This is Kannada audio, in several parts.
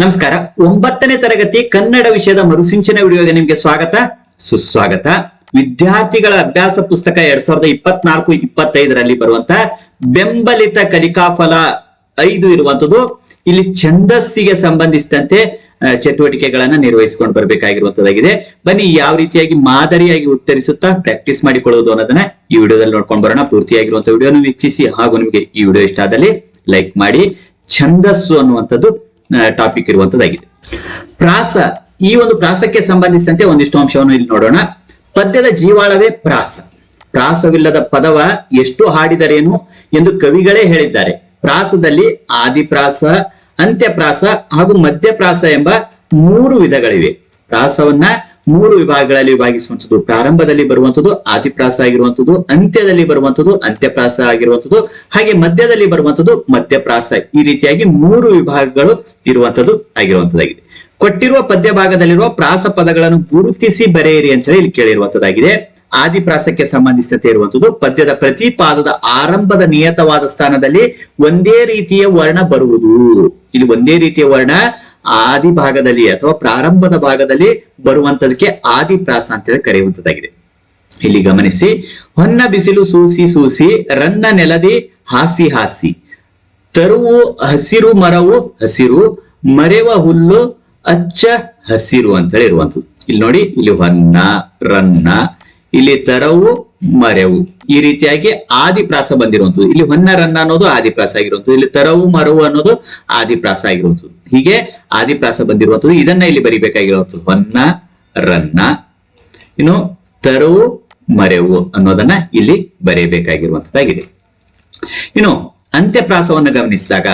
ನಮಸ್ಕಾರ. ಒಂಬತ್ತನೇ ತರಗತಿ ಕನ್ನಡ ವಿಷಯದ ಮರುಸಿಂಚನ ವಿಡಿಯೋಗೆ ನಿಮಗೆ ಸ್ವಾಗತ. ಸುಸ್ವಾಗತ. ವಿದ್ಯಾರ್ಥಿಗಳ ಅಭ್ಯಾಸ ಪುಸ್ತಕ ಎರಡ್ ಸಾವಿರದ ಇಪ್ಪತ್ನಾಲ್ಕು, ಇಪ್ಪತ್ತೈದರಲ್ಲಿ ಬರುವಂತ ಬೆಂಬಲಿತ ಕಲಿಕಾಫಲ ಐದು ಇರುವಂತದ್ದು ಇಲ್ಲಿ ಛಂದಸ್ಸಿಗೆ ಸಂಬಂಧಿಸಿದಂತೆ ಚಟುವಟಿಕೆಗಳನ್ನ ನಿರ್ವಹಿಸಿಕೊಂಡು ಬರಬೇಕಾಗಿರುವಂತದ್ದಾಗಿದೆ. ಬನ್ನಿ, ಯಾವ ರೀತಿಯಾಗಿ ಮಾದರಿಯಾಗಿ ಉತ್ತರಿಸುತ್ತಾ ಪ್ರಾಕ್ಟೀಸ್ ಮಾಡಿಕೊಳ್ಳುವುದು ಅನ್ನೋದನ್ನ ಈ ವಿಡಿಯೋದಲ್ಲಿ ನೋಡ್ಕೊಂಡು ಬರೋಣ. ಪೂರ್ತಿಯಾಗಿರುವಂತ ವಿಡಿಯೋನ ವೀಕ್ಷಿಸಿ ಹಾಗೂ ನಿಮಗೆ ಈ ವಿಡಿಯೋ ಇಷ್ಟ ಆದಲ್ಲಿ ಲೈಕ್ ಮಾಡಿ. ಛಂದಸ್ಸು ಅನ್ನುವಂಥದ್ದು ಟಾಪಿಕ್ ಇರುವಂತದ್ದಾಗಿದೆ ಪ್ರಾಸ, ಈ ಒಂದು ಪ್ರಾಸಕ್ಕೆ ಸಂಬಂಧಿಸಿದಂತೆ ಒಂದಿಷ್ಟು ಅಂಶವನ್ನು ಇಲ್ಲಿ ನೋಡೋಣ. ಪದ್ಯದ ಜೀವಾಳವೇ ಪ್ರಾಸ. ಪ್ರಾಸವಿಲ್ಲದ ಪದವ ಎಷ್ಟು ಹಾಡಿದರೇನು ಎಂದು ಕವಿಗಳೇ ಹೇಳಿದ್ದಾರೆ. ಪ್ರಾಸದಲ್ಲಿ ಆದಿಪ್ರಾಸ, ಅಂತ್ಯಪ್ರಾಸ ಹಾಗೂ ಮಧ್ಯಪ್ರಾಸ ಎಂಬ ಮೂರು ವಿಧಗಳಿವೆ. ಪ್ರಾಸವನ್ನ ಮೂರು ವಿಭಾಗಗಳಲ್ಲಿ ವಿಭಾಗಿಸುವಂಥದ್ದು. ಪ್ರಾರಂಭದಲ್ಲಿ ಬರುವಂಥದ್ದು, ಆದಿಪ್ರಾಸ ಆಗಿರುವಂಥದ್ದು, ಅಂತ್ಯದಲ್ಲಿ ಬರುವಂಥದ್ದು, ಅಂತ್ಯಪ್ರಾಸ ಆಗಿರುವಂಥದ್ದು, ಹಾಗೆ ಮಧ್ಯದಲ್ಲಿ ಬರುವಂಥದ್ದು, ಮಧ್ಯಪ್ರಾಸ. ಈ ರೀತಿಯಾಗಿ ಮೂರು ವಿಭಾಗಗಳು ಇರುವಂಥದ್ದು ಆಗಿರುವಂತದ್ದಾಗಿದೆ ಕೊಟ್ಟಿರುವ ಪದ್ಯ ಭಾಗದಲ್ಲಿರುವ ಪ್ರಾಸ ಪದಗಳನ್ನು ಗುರುತಿಸಿ ಬರೆಯಿರಿ ಅಂತ ಹೇಳಿ ಇಲ್ಲಿ ಕೇಳಿರುವಂಥದ್ದಾಗಿದೆ. ಆದಿಪ್ರಾಸಕ್ಕೆ ಸಂಬಂಧಿಸಿದಂತೆ ಇರುವಂತದ್ದು ಪದ್ಯದ ಪ್ರತಿ ಪಾದದ ಆರಂಭದ ನಿಯತವಾದ ಸ್ಥಾನದಲ್ಲಿ ಒಂದೇ ರೀತಿಯ ವರ್ಣ ಬರುವುದು. ಇಲ್ಲಿ ಒಂದೇ ರೀತಿಯ ವರ್ಣ ಆದಿ ಭಾಗದಲ್ಲಿ ಅಥವಾ ಪ್ರಾರಂಭದ ಭಾಗದಲ್ಲಿ ಬರುವಂತದಕ್ಕೆ ಆದಿಪ್ರಾಸ ಅಂತ ಹೇಳಿ ಕರೆಯುವಂತದ್ದಾಗಿದೆ ಇಲ್ಲಿ ಗಮನಿಸಿ, ಹೊನ್ನ ಬಿಸಿಲು ಸೂಸಿ ಸೂಸಿ, ರನ್ನ ನೆಲದಿ ಹಾಸಿ ಹಾಸಿ. ತರುವು ಹಸಿರು ಮರವು ಹಸಿರು, ಮರೆವ ಹುಲ್ಲು ಅಚ್ಚ ಹಸಿರು ಅಂತ ಹೇಳಿ ಇರುವಂತದ್ದು. ಇಲ್ಲಿ ನೋಡಿ, ಇಲ್ಲಿ ಹೊನ್ನ, ರನ್ನ, ಇಲ್ಲಿ ತರವು, ಮರೆವು. ಈ ರೀತಿಯಾಗಿ ಆದಿಪ್ರಾಸ ಬಂದಿರುವಂತದ್ದು. ಇಲ್ಲಿ ಹೊನ್ನ, ರನ್ನ ಅನ್ನೋದು ಆದಿಪ್ರಾಸ ಆಗಿರುವಂತದ್ದು. ಇಲ್ಲಿ ತರವು, ಮರವು ಅನ್ನೋದು ಆದಿಪ್ರಾಸ ಆಗಿರುವಂತದ್ದು. ಹೀಗೆ ಆದಿಪ್ರಾಸ ಬಂದಿರುವಂತದ್ದು ಇದನ್ನ ಇಲ್ಲಿ ಬರಿಬೇಕಾಗಿರುವಂತದ್ದು ಹೊನ್ನ, ರನ್ನ. ಇನ್ನು ತರವು, ಮರೆವು ಅನ್ನೋದನ್ನ ಇಲ್ಲಿ ಬರೆಯಬೇಕಾಗಿರುವಂತದ್ದಾಗಿದೆ ಇನ್ನು ಅಂತ್ಯಪ್ರಾಸವನ್ನು ಗಮನಿಸಿದಾಗ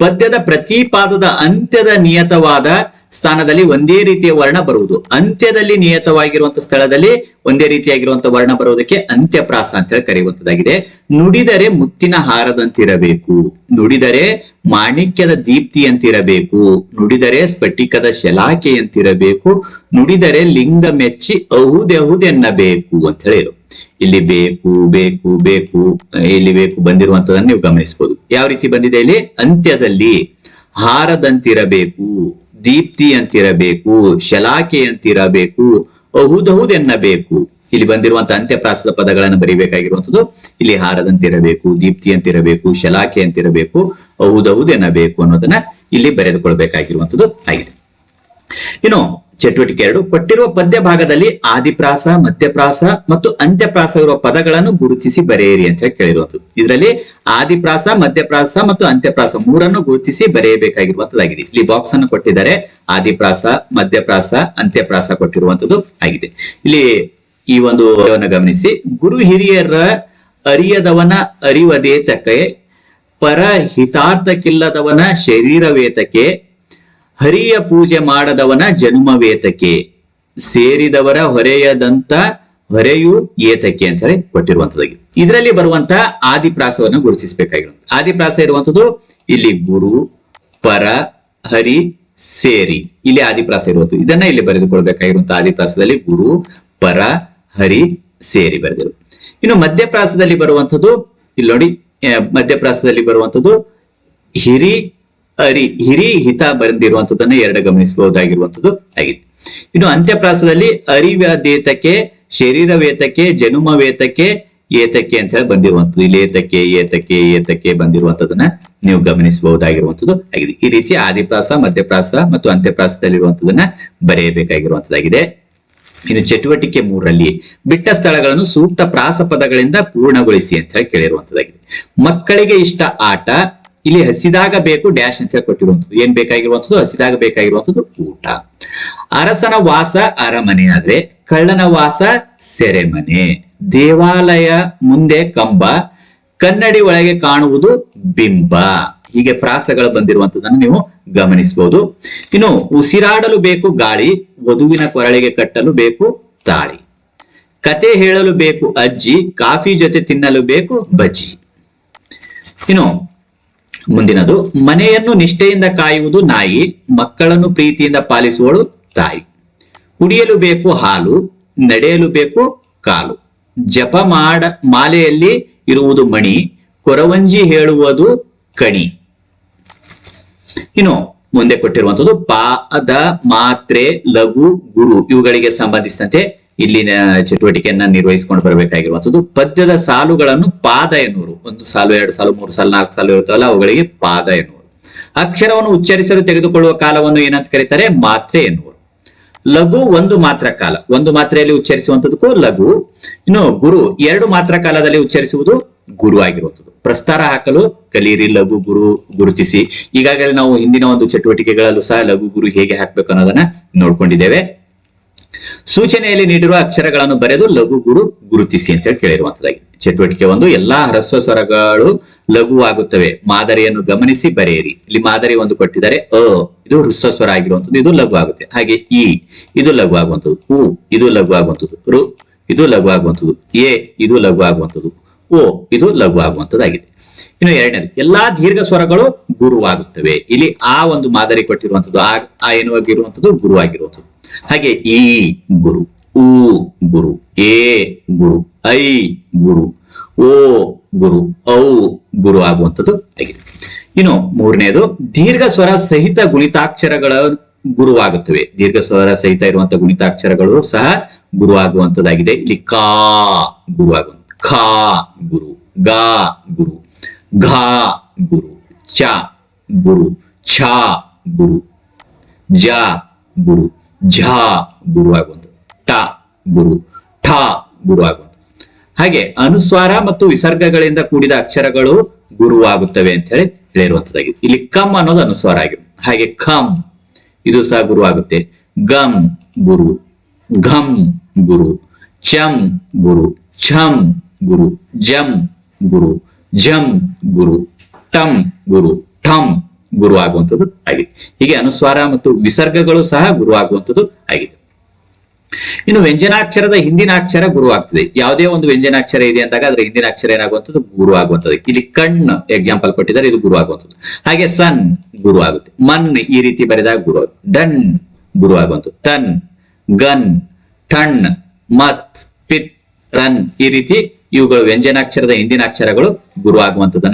ಪದ್ಯದ ಪ್ರತಿ ಪಾದದ ಅಂತ್ಯದ ನಿಯತವಾದ ಸ್ಥಾನದಲ್ಲಿ ಒಂದೇ ರೀತಿಯ ವರ್ಣ ಬರುವುದು. ಅಂತ್ಯದಲ್ಲಿ ನಿಯತವಾಗಿರುವಂತಹ ಸ್ಥಳದಲ್ಲಿ ಒಂದೇ ರೀತಿಯಾಗಿರುವಂತಹ ವರ್ಣ ಬರುವುದಕ್ಕೆ ಅಂತ್ಯಪ್ರಾಸ ಅಂತ ಹೇಳಿ ಕರೆಯುವಂತದ್ದಾಗಿದೆ. ನುಡಿದರೆ ಮುತ್ತಿನ ಹಾರದಂತಿರಬೇಕು. ನುಡಿದರೆ ಮಾಣಿಕ್ಯದ ದೀಪ್ತಿಯಂತಿರಬೇಕು. ನುಡಿದರೆ ಸ್ಫಟಿಕದ ಶಲಾಕೆಯಂತಿರಬೇಕು. ನುಡಿದರೆ ಲಿಂಗ ಮೆಚ್ಚಿ ಅಹುದೆಹುದೆನ್ನಬೇಕು ಅಂತ ಹೇಳಿರು. ಇಲ್ಲಿ ಬೇಕು ಬೇಕು ಬೇಕು ಇಲ್ಲಿ ಬೇಕು ಬಂದಿರುವಂತದನ್ನ ನೀವು ಗಮನಿಸಬಹುದು. ಯಾವ ರೀತಿ ಬಂದಿದೆ ಇಲ್ಲಿ? ಅಂತ್ಯದಲ್ಲಿ ಹಾರದಂತಿರಬೇಕು ದೀಪ್ತಿ ಅಂತಿರಬೇಕು ಶಲಾಕೆ ಅಂತಿರಬೇಕು ಅಹುದಹುದೆನ್ನಬೇಕು. ಇಲ್ಲಿ ಬಂದಿರುವಂತಹ ಅಂತ್ಯಪ್ರಾಸದ ಪದಗಳನ್ನು ಬರಿಬೇಕಾಗಿರುವಂತದ್ದು ಇಲ್ಲಿ ಹಾರದಂತಿರಬೇಕು ದೀಪ್ತಿ ಅಂತಿರಬೇಕು ಶಲಾಕೆ ಅಂತಿರಬೇಕು ಅಹುದಹುದೆನ್ನಬೇಕು ಅನ್ನೋದನ್ನ ಇಲ್ಲಿ ಬರೆದುಕೊಳ್ಬೇಕಾಗಿರುವಂತದ್ದು ಆಗಿದೆ. ಇನ್ನು ಚಟುವಟಿಕೆ ಎರಡು. ಕೊಟ್ಟಿರುವ ಪದ್ಯ ಭಾಗದಲ್ಲಿ ಆದಿಪ್ರಾಸ, ಮಧ್ಯಪ್ರಾಸ ಮತ್ತು ಅಂತ್ಯಪ್ರಾಸ ಇರುವ ಪದಗಳನ್ನು ಗುರುತಿಸಿ ಬರೆಯಿರಿ ಅಂತ ಕೇಳಿರುವಂತದ್ದು ಇದರಲ್ಲಿ ಆದಿಪ್ರಾಸ, ಮಧ್ಯಪ್ರಾಸ ಮತ್ತು ಅಂತ್ಯಪ್ರಾಸ ಮೂರನ್ನು ಗುರುತಿಸಿ ಬರೆಯಬೇಕಾಗಿರುವಂತದ್ದಾಗಿದೆ ಇಲ್ಲಿ ಬಾಕ್ಸ್ ಅನ್ನು ಕೊಟ್ಟಿದ್ದಾರೆ. ಆದಿಪ್ರಾಸ, ಮಧ್ಯಪ್ರಾಸ, ಅಂತ್ಯಪ್ರಾಸ ಕೊಟ್ಟಿರುವಂತದ್ದು ಆಗಿದೆ. ಇಲ್ಲಿ ಈ ಒಂದು ಗಮನಿಸಿ. ಗುರು ಹಿರಿಯರ ಅರಿಯದವನ ಅರಿವದೇತಕ್ಕೆ ಪರ ಹಿತಾರ್ಥಕ್ಕಿಲ್ಲದವನ ಶರೀರವೇತಕ್ಕೆ ಹರಿಯ ಪೂಜೆ ಮಾಡದವನ ಜನ್ಮವೇತಕೆ ಸೇರಿದವರ ಹೊರೆಯದಂತ ಹೊರೆಯು ಏತಕ್ಕೆ ಅಂತ ಹೇಳಿ ಕೊಟ್ಟಿರುವಂತದ್ದಾಗಿ. ಇದರಲ್ಲಿ ಬರುವಂತಹ ಆದಿಪ್ರಾಸವನ್ನು ಗುರುತಿಸಬೇಕಾಗಿರುವಂತ, ಆದಿಪ್ರಾಸ ಇರುವಂತದ್ದು ಇಲ್ಲಿ ಗುರು, ಪರ, ಹರಿ, ಸೇರಿ. ಇಲ್ಲಿ ಆದಿಪ್ರಾಸ ಇರುವಂತದ್ದು. ಇದನ್ನ ಇಲ್ಲಿ ಬರೆದುಕೊಳ್ಬೇಕಾಗಿರುವಂತಹ ಆದಿಪ್ರಾಸದಲ್ಲಿ ಗುರು, ಪರ, ಹರಿ, ಸೇರಿ ಬರೆದಿರು. ಇನ್ನು ಮಧ್ಯಪ್ರಾಸದಲ್ಲಿ ಬರುವಂತದ್ದು, ಇಲ್ಲಿ ನೋಡಿ ಮಧ್ಯಪ್ರಾಸದಲ್ಲಿ ಬರುವಂತದ್ದು ಹಿರಿ ಅರಿ ಹಿರಿ ಹಿತ ಬರೆದಿರುವಂತದನ್ನ ಎರಡು ಗಮನಿಸಬಹುದಾಗಿರುವಂತದ್ದು ಆಗಿದೆ. ಇನ್ನು ಅಂತ್ಯಪ್ರಾಸದಲ್ಲಿ ಅರಿವ್ಯಾದೇತಕ್ಕೆ ಶರೀರ ವೇತಕ್ಕೆ ಜನುಮ ವೇತಕ್ಕೆ ಏತಕ್ಕೆ ಅಂತ ಹೇಳಿ ಬಂದಿರುವಂತದ್ದು ಇಲ್ಲಿ ಏತಕ್ಕೆ ಏತಕ್ಕೆ ಏತಕ್ಕೆ ಬಂದಿರುವಂತದನ್ನ ನೀವು ಗಮನಿಸಬಹುದಾಗಿರುವಂತದ್ದು ಆಗಿದೆ. ಈ ರೀತಿ ಆದಿಪ್ರಾಸ, ಮಧ್ಯಪ್ರಾಸ ಮತ್ತು ಅಂತ್ಯಪ್ರಾಸದಲ್ಲಿರುವಂತದನ್ನ ಬರೆಯಬೇಕಾಗಿರುವಂತದ್ದಾಗಿದೆ ಇನ್ನು ಚಟುವಟಿಕೆ ಮೂರರಲ್ಲಿ ಬಿಟ್ಟ ಸ್ಥಳಗಳನ್ನು ಸೂಕ್ತ ಪ್ರಾಸ ಪದಗಳಿಂದ ಪೂರ್ಣಗೊಳಿಸಿ ಅಂತ ಹೇಳಿ ಕೇಳಿರುವಂತದ್ದಾಗಿದೆ ಮಕ್ಕಳಿಗೆ ಇಷ್ಟ ಆಟ ಇಲ್ಲಿ ಹಸಿದಾಗ ಬೇಕು ಡ್ಯಾಶ್ ಅಂತ ಹೇಳಿ ಕೊಟ್ಟಿರುವಂತದ್ದು ಏನ್ ಬೇಕಾಗಿರುವಂತದ್ದು ಹಸಿದಾಗ ಬೇಕಾಗಿರುವಂತದ್ದು ಊಟ. ಅರಸನ ವಾಸ ಅರಮನೆ ಆದ್ರೆ ಕಳ್ಳನ ವಾಸ ಸೆರೆಮನೆ. ದೇವಾಲಯ ಮುಂದೆ ಕಂಬ, ಕನ್ನಡಿ ಒಳಗೆ ಕಾಣುವುದು ಬಿಂಬ. ಹೀಗೆ ಪ್ರಾಸಗಳು ಬಂದಿರುವಂತದನ್ನು ನೀವು ಗಮನಿಸಬಹುದು. ಇನ್ನು ಉಸಿರಾಡಲು ಬೇಕು ಗಾಳಿ, ವಧುವಿನ ಕೊರಳಿಗೆ ಕಟ್ಟಲು ಬೇಕು ತಾಳಿ. ಕತೆ ಹೇಳಲು ಬೇಕು ಅಜ್ಜಿ, ಕಾಫಿ ಜೊತೆ ತಿನ್ನಲು ಬೇಕು ಬಜ್ಜಿ. ಇನ್ನು ಮುಂದಿನದು, ಮನೆಯನ್ನು ನಿಷ್ಠೆಯಿಂದ ಕಾಯುವುದು ನಾಯಿ, ಮಕ್ಕಳನ್ನು ಪ್ರೀತಿಯಿಂದ ಪಾಲಿಸುವಳು ತಾಯಿ. ಕುಡಿಯಲು ಬೇಕು ಹಾಲು, ನಡೆಯಲು ಬೇಕು ಕಾಲು. ಜಪ ಮಾಡ, ಮಾಲೆಯಲ್ಲಿ ಇರುವುದು ಮಣಿ, ಕೊರವಂಜಿ ಹೇಳುವುದು ಕಣಿ. ಇನ್ನು ಮುಂದೆ ಕೊಟ್ಟಿರುವಂತದ್ದು ಪಾದ ಮಾತ್ರೆ, ಲಘು, ಗುರು, ಇವುಗಳಿಗೆ ಸಂಬಂಧಿಸಿದಂತೆ ಇಲ್ಲಿನ ಚಟುವಟಿಕೆಯನ್ನ ನಿರ್ವಹಿಸಿಕೊಂಡು ಬರಬೇಕಾಗಿರುವಂತದ್ದು ಪದ್ಯದ ಸಾಲುಗಳನ್ನು ಪಾದ ಎನ್ನುವರು ಒಂದು ಸಾಲು, ಎರಡು ಸಾಲು, ಮೂರು ಸಾಲು, ನಾಲ್ಕು ಸಾಲು ಇರುತ್ತಲ್ಲ ಅವುಗಳಿಗೆ ಪಾದ ಎನ್ನುವರು ಅಕ್ಷರವನ್ನು ಉಚ್ಚರಿಸಲು ತೆಗೆದುಕೊಳ್ಳುವ ಕಾಲವನ್ನು ಏನಂತ ಕರೀತಾರೆ? ಮಾತ್ರೆ ಎನ್ನುವರು ಲಘು ಒಂದು ಮಾತ್ರ ಕಾಲ. ಒಂದು ಮಾತ್ರೆಯಲ್ಲಿ ಉಚ್ಚರಿಸುವಂತದಕ್ಕೂ ಲಘು. ಇನ್ನು ಗುರು, ಎರಡು ಮಾತ್ರ ಕಾಲದಲ್ಲಿ ಉಚ್ಚರಿಸುವುದು ಗುರು ಆಗಿರುವಂಥದ್ದು. ಪ್ರಸ್ತಾರ ಹಾಕಲು ಕಲೀರಿ, ಲಘು ಗುರು ಗುರುತಿಸಿ. ಈಗಾಗಲೇ ನಾವು ಹಿಂದಿನ ಒಂದು ಚಟುವಟಿಕೆಗಳಲ್ಲೂ ಸಹ ಲಘು ಗುರು ಹೇಗೆ ಹಾಕ್ಬೇಕು ಅನ್ನೋದನ್ನ ನೋಡ್ಕೊಂಡಿದ್ದೇವೆ. ಸೂಚನೆಯಲ್ಲಿ ನೀಡಿರುವ ಅಕ್ಷರಗಳನ್ನು ಬರೆದು ಲಘು ಗುರು ಗುರುತಿಸಿ ಅಂತ ಹೇಳಿ ಕೇಳಿರುವಂತದ್ದಾಗಿದೆ ಚಟುವಟಿಕೆ ಒಂದು, ಎಲ್ಲಾ ಹ್ರಸ್ವ ಸ್ವರಗಳು ಲಘುವಾಗುತ್ತವೆ. ಮಾದರಿಯನ್ನು ಗಮನಿಸಿ ಬರೆಯಿರಿ. ಇಲ್ಲಿ ಮಾದರಿ ಒಂದು ಕೊಟ್ಟಿದ್ದಾರೆ, ಅ, ಇದು ಹ್ರಸ್ವ ಸ್ವರ ಆಗಿರುವಂತದ್ದು ಇದು ಲಘು ಆಗುತ್ತೆ ಹಾಗೆ ಇ ಇದು ಲಘು ಆಗುವಂಥದ್ದು ಉ, ಇದು ಲಘು ಆಗುವಂಥದ್ದು ರು, ಇದು ಲಘು ಆಗುವಂಥದ್ದು ಎ, ಇದು ಲಘು ಆಗುವಂಥದ್ದು ಓ, ಇದು ಲಘು ಆಗುವಂಥದ್ದಾಗಿದೆ ಇನ್ನು ಎರಡನೇದು, ಎಲ್ಲಾ ದೀರ್ಘ ಸ್ವರಗಳು ಗುರುವಾಗುತ್ತವೆ. ಇಲ್ಲಿ ಆ ಒಂದು ಮಾದರಿ ಕೊಟ್ಟಿರುವಂತದ್ದು ಆ ಎನ್ನುವಾಗಿರುವಂತದ್ದು ಗುರು ಆಗಿರುವಂತದ್ದು ಹಾಗೆ ಈ ಗುರು ಉ ಗುರು, ಎ ಗುರು, ಐ ಗುರು, ಓ ಗುರು, ಔ ಗುರು ಆಗುವಂಥದ್ದು ಆಗಿದೆ. ಇನ್ನು ಮೂರನೇದು, ದೀರ್ಘ ಸ್ವರ ಸಹಿತ ಗುಣಿತಾಕ್ಷರಗಳ ಗುರುವಾಗುತ್ತವೆ. ದೀರ್ಘ ಸ್ವರ ಸಹಿತ ಇರುವಂತಹ ಗುಣಿತಾಕ್ಷರಗಳು ಸಹ ಗುರು ಆಗುವಂತದ್ದಾಗಿದೆ ಇಲ್ಲಿ ಕಾ ಗುರು ಆಗುವಂತ ಖಾ ಗುರು, ಗಾ ಗುರು, ಘಾ ಗುರು, ಚ ಗುರು, ಛ ಗುರು, ಜ ಗುರು. ಝ ಗುರು ಆಗುವಂಥದ್ದು. ಟ ಗುರು, ಠ ಗುರು ಆಗುವಂಥದ್ದು. ಹಾಗೆ ಅನುಸ್ವಾರ ಮತ್ತು ವಿಸರ್ಗಗಳಿಂದ ಕೂಡಿದ ಅಕ್ಷರಗಳು ಗುರು ಆಗುತ್ತವೆ ಅಂತ ಹೇಳಿ ಹೇಳಿರುವಂತದ್ದಾಗಿದೆ ಇಲ್ಲಿ ಕಮ್ ಅನ್ನೋದು ಅನುಸ್ವಾರ ಆಗಿದೆ. ಹಾಗೆ ಖಂ, ಇದು ಸಹ ಗುರು ಆಗುತ್ತೆ. ಗಮ್ ಗುರು, ಘಂ ಗುರು ಚಂ ಗುರು, ಛಂ ಗುರು ಜಂ ಗುರು ಜಂ ಗುರು ಟಂ ಗುರು, ಠಂ ಗುರು ಆಗುವಂಥದ್ದು ಆಗಿದೆ. ಹೀಗೆ ಅನುಸ್ವಾರ ಮತ್ತು ವಿಸರ್ಗಗಳು ಸಹ ಗುರು ಆಗುವಂಥದ್ದು ಆಗಿದೆ. ಇನ್ನು ವ್ಯಂಜನಾಕ್ಷರದ ಹಿಂದಿನ ಅಕ್ಷರ ಗುರು ಆಗ್ತದೆ ಯಾವುದೇ ಒಂದು ವ್ಯಂಜನಾಕ್ಷರ ಇದೆ ಅಂದಾಗ ಅದರ ಹಿಂದಿನ ಅಕ್ಷರ ಏನಾಗುವಂಥದ್ದು? ಗುರು ಆಗುವಂಥದ್ದು ಇಲ್ಲಿ ಕಣ್ ಎಕ್ಸಾಂಪಲ್ ಕೊಟ್ಟಿದ್ದಾರೆ, ಇದು ಗುರು ಆಗುವಂಥದ್ದು ಹಾಗೆ ಸನ್ ಗುರು ಆಗುತ್ತೆ ಮನ್ ಈ ರೀತಿ ಬರೆದಾಗ ಗುರು, ಡನ್ ಗುರು ಆಗುವಂಥದ್ದು ಟನ್ ಗನ್, ಠಣ್, ಮತ್, ಪಿತ್, ರನ್ ಈ ರೀತಿ ಇವುಗಳು ವ್ಯಂಜನಾಕ್ಷರದ ಹಿಂದಿನ ಅಕ್ಷರಗಳು ಗುರು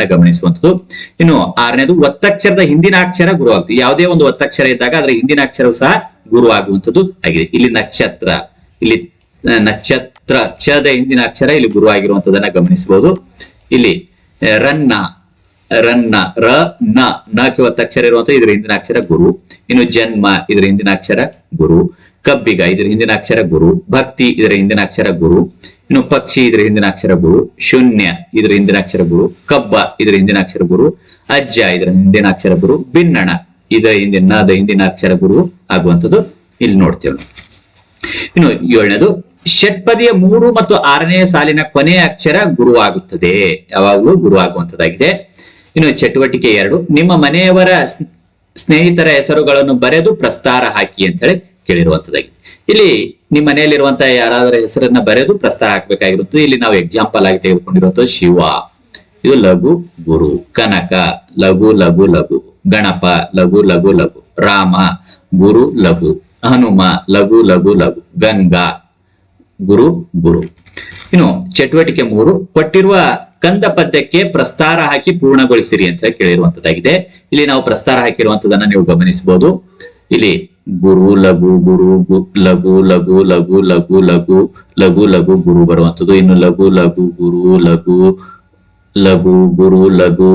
ಗಮನಿಸುವಂಥದ್ದು. ಇನ್ನು ಆರನೇದು, ಒತ್ತಕ್ಷರದ ಹಿಂದಿನ ಅಕ್ಷರ ಗುರು ಯಾವುದೇ ಒಂದು ಒತ್ತಕ್ಷರ ಇದ್ದಾಗ ಅದರ ಹಿಂದಿನ ಅಕ್ಷರವು ಸಹ ಗುರು ಆಗುವಂಥದ್ದು ಆಗಿದೆ. ಇಲ್ಲಿ ನಕ್ಷತ್ರ ಇಲ್ಲಿ ನಕ್ಷತ್ರ ಅಕ್ಷರದ ಹಿಂದಿನ ಅಕ್ಷರ ಇಲ್ಲಿ ಗುರು ಗಮನಿಸಬಹುದು. ಇಲ್ಲಿ ರನ್ನ ರನ್ನ, ರ, ನ ನಕ್ಕೆ ಒತ್ತಕ್ಷರ ಇರುವಂತ ಇದರ ಹಿಂದಿನ ಅಕ್ಷರ ಗುರು. ಇನ್ನು ಜನ್ಮ, ಇದರ ಹಿಂದಿನ ಅಕ್ಷರ ಗುರು. ಕಬ್ಬಿಗ, ಇದರ ಹಿಂದಿನ ಅಕ್ಷರ ಗುರು. ಭಕ್ತಿ, ಇದರ ಹಿಂದಿನ ಅಕ್ಷರ ಗುರು. ಇನ್ನು ಪಕ್ಷಿ ಇದರ ಹಿಂದಿನ ಅಕ್ಷರ ಗುರು, ಶೂನ್ಯ ಇದರ ಹಿಂದಿನ ಅಕ್ಷರ ಗುರು, ಕಬ್ಬ ಇದರ ಹಿಂದಿನ ಅಕ್ಷರ ಗುರು, ಅಜ್ಜ ಇದರ ಹಿಂದಿನ ಅಕ್ಷರ ಗುರು ಭಿನ್ನಣ ಇದರ ಹಿಂದಿನ ಹಿಂದಿನ ಅಕ್ಷರ ಗುರು ಆಗುವಂಥದ್ದು ಇಲ್ಲಿ ನೋಡ್ತೇವೆ. ಇನ್ನು ಏಳನೇದು, ಷಟ್ಪದಿಯ ಮೂರು ಮತ್ತು ಆರನೇ ಸಾಲಿನ ಕೊನೆಯ ಅಕ್ಷರ ಗುರುವಾಗುತ್ತದೆ. ಯಾವಾಗಲೂ ಗುರು ಆಗುವಂತದ್ದಾಗಿದೆ ಇನ್ನು ಚಟುವಟಿಕೆ ಎರಡು, ನಿಮ್ಮ ಮನೆಯವರ ಸ್ನ- ಸ್ನೇಹಿತರ ಹೆಸರುಗಳನ್ನು ಬರೆದು ಪ್ರಸ್ತಾರ ಹಾಕಿ ಅಂತ ಹೇಳಿ ಕೇಳಿರುವಂತದ್ದಾಗಿದೆ ಇಲ್ಲಿ ನಿಮ್ಮ ಮನೆಯಲ್ಲಿರುವಂತಹ ಯಾರಾದ್ರೂ ಹೆಸರನ್ನ ಬರೆದು ಪ್ರಸ್ತಾರ ಹಾಕ್ಬೇಕಾಗಿರುತ್ತೆ, ಇಲ್ಲಿ ನಾವು ಎಕ್ಸಾಂಪಲ್ ಆಗಿ ತೆಗೆದುಕೊಂಡಿರುವಂತ ಶಿವ. ಇದು ಲಘು ಗುರು, ಕನಕ, ಲಘು ಲಘು ಲಘು, ಗಣಪ, ಲಘು ಲಘು ಲಘು, ರಾಮ, ಗುರು ಲಘು, ಹನುಮ, ಲಘು ಲಘು ಲಘು, ಗಂಗಾ, ಗುರು ಗುರು. ಇನ್ನು ಚಟುವಟಿಕೆ ಮೂರು, ಕೊಟ್ಟಿರುವ ಕಂದ ಪದ್ಯಕ್ಕೆ ಪ್ರಸ್ತಾರ ಹಾಕಿ ಪೂರ್ಣಗೊಳಿಸಿರಿ ಅಂತ ಕೇಳಿರುವಂತದ್ದಾಗಿದೆ ಇಲ್ಲಿ ನಾವು ಪ್ರಸ್ತಾರ ಹಾಕಿರುವಂತದನ್ನ ನೀವು ಗಮನಿಸಬಹುದು. ಇಲ್ಲಿ ಗುರು ಲಘು ಗುರು ಲಘು ಲಘು ಲಘು ಲಘು ಲಘು ಲಘು ಲಘು ಗುರು ಬರುವಂತದ್ದು ಇನ್ನು ಲಘು ಲಘು ಗುರು ಲಘು ಲಘು ಗುರು ಲಘು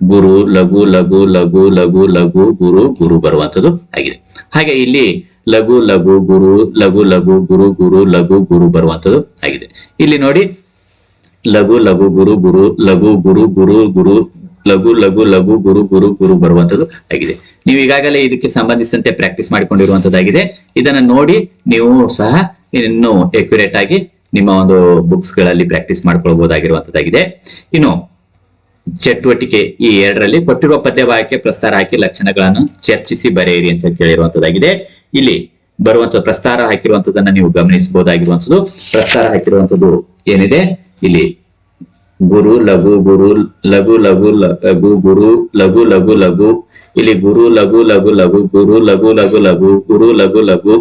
ಗುರು ಲಘು ಲಘು ಲಘು ಲಘು ಲಘು ಗುರು ಗುರು ಬರುವಂತದ್ದು ಆಗಿದೆ ಹಾಗೆ ಇಲ್ಲಿ ಲಘು ಲಘು ಗುರು ಲಘು ಲಘು ಗುರು ಗುರು ಲಘು ಗುರು ಬರುವಂತದ್ದು ಆಗಿದೆ ಇಲ್ಲಿ ನೋಡಿ ಲಘು ಲಘು ಗುರು ಗುರು ಲಘು ಗುರು ಗುರು ಗುರು ಲಘು ಲಘು ಲಘು ಗುರು ಗುರು ಗುರು ಬರುವಂತದ್ದು ಆಗಿದೆ ನೀವು ಈಗಾಗಲೇ ಇದಕ್ಕೆ ಸಂಬಂಧಿಸಿದಂತೆ ಪ್ರಾಕ್ಟೀಸ್ ಮಾಡಿಕೊಂಡಿರುವಂತದ್ದಾಗಿದೆ. ಇದನ್ನ ನೋಡಿ ನೀವು ಸಹ ಇನ್ನು ಎಕ್ಯುರೇಟ್ ಆಗಿ ನಿಮ್ಮ ಒಂದು ಬುಕ್ಸ್ಗಳಲ್ಲಿ ಪ್ರಾಕ್ಟೀಸ್ ಮಾಡ್ಕೊಳ್ಬಹುದಾಗಿರುವಂತದ್ದಾಗಿದೆ. ಇನ್ನು ಚಟುವಟಿಕೆ ಈ ಎರಡರಲ್ಲಿ ಕೊಟ್ಟಿರುವ ಪದ್ಯವಾಕ್ಯ ಪ್ರಸ್ತಾರ ಹಾಕಿ ಲಕ್ಷಣಗಳನ್ನು ಚರ್ಚಿಸಿ ಬರೆಯಿರಿ ಅಂತ ಕೇಳಿರುವಂತದ್ದಾಗಿದೆ. ಇಲ್ಲಿ ಬರುವಂತ ಪ್ರಸ್ತಾರ ಹಾಕಿರುವಂತದನ್ನ ನೀವು ಗಮನಿಸಬಹುದಾಗಿರುವಂತದ್ದು. ಪ್ರಸ್ತಾರ ಹಾಕಿರುವಂತದ್ದು ಏನಿದೆ? ಇಲ್ಲಿ ಗುರು ಲಘು ಗುರು ಲಘು ಲಘು ಲಘು ಗುರು ಲಘು ಲಘು ಲಘು ಇಲ್ಲಿ ಗುರು ಲಘು ಲಘು ಲಘು ಗುರು ಲಘು ಲಘು ಲಘು ಗುರು ಲಘು ಲಘು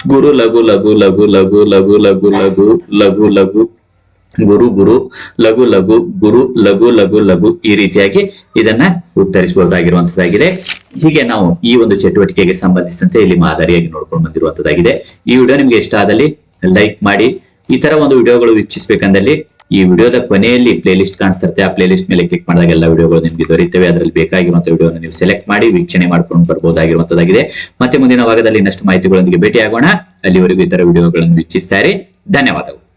ಗುರು ಲಘು ಲಘು ಲಘು ಲಘು ಲಘು ಲಘು ಲಘು ಲಘು ಲಘು ಗುರು ಗುರು ಲಘು ಲಘು ಗುರು ಲಘು ಲಘು ಲಘು ಈ ರೀತಿಯಾಗಿ ಇದನ್ನ ಉತ್ತರಿಸಬಹುದಾಗಿರುವಂತದ್ದಾಗಿದೆ ಹೀಗೆ ನಾವು ಈ ಒಂದು ಚಟುವಟಿಕೆಗೆ ಸಂಬಂಧಿಸಿದಂತೆ ಇಲ್ಲಿ ಮಾದರಿಯಾಗಿ ನೋಡ್ಕೊಂಡು ಬಂದಿರುವಂತದ್ದಾಗಿದೆ ಈ ವಿಡಿಯೋ ನಿಮ್ಗೆ ಇಷ್ಟ ಆದಲ್ಲಿ ಲೈಕ್ ಮಾಡಿ ಈ ತರ ಒಂದು ವಿಡಿಯೋಗಳು ವೀಕ್ಷಿಸಬೇಕಂದಲ್ಲಿ ಈ ವಿಡಿಯೋದ ಕೊನೆಯಲ್ಲಿ ಪ್ಲೇ ಲಿಸ್ಟ್ ಕಾಣಿಸ್ತಿರುತ್ತೆ. ಆ ಪ್ಲೇ ಲಿಸ್ಟ್ ಮೇಲೆ ಕ್ಲಿಕ್ ಮಾಡಿದಾಗ ಎಲ್ಲ ವಿಡಿಯೋಗಳು ನಿಮಗೆ ದೊರೆಯುತ್ತವೆ ಅದರಲ್ಲಿ ಬೇಕಾಗಿರುವಂತಹ ವಿಡಿಯೋವನ್ನು ನೀವು ಸೆಲೆಕ್ಟ್ ಮಾಡಿ ವೀಕ್ಷಣೆ ಮಾಡ್ಕೊಂಡು ಬರ್ಬೋದಾಗಿರುವಂತದ್ದಾಗಿದೆ. ಮತ್ತೆ ಮುಂದಿನ ಭಾಗದಲ್ಲಿ ಇನ್ನಷ್ಟು ಮಾಹಿತಿಗಳೊಂದಿಗೆ ಭೇಟಿಯಾಗೋಣ. ಅಲ್ಲಿವರೆಗೂ ಇತರ ತರ ವಿಡಿಯೋಗಳನ್ನು ವೀಕ್ಷಿಸ್ತಾರೆ ಧನ್ಯವಾದಗಳು.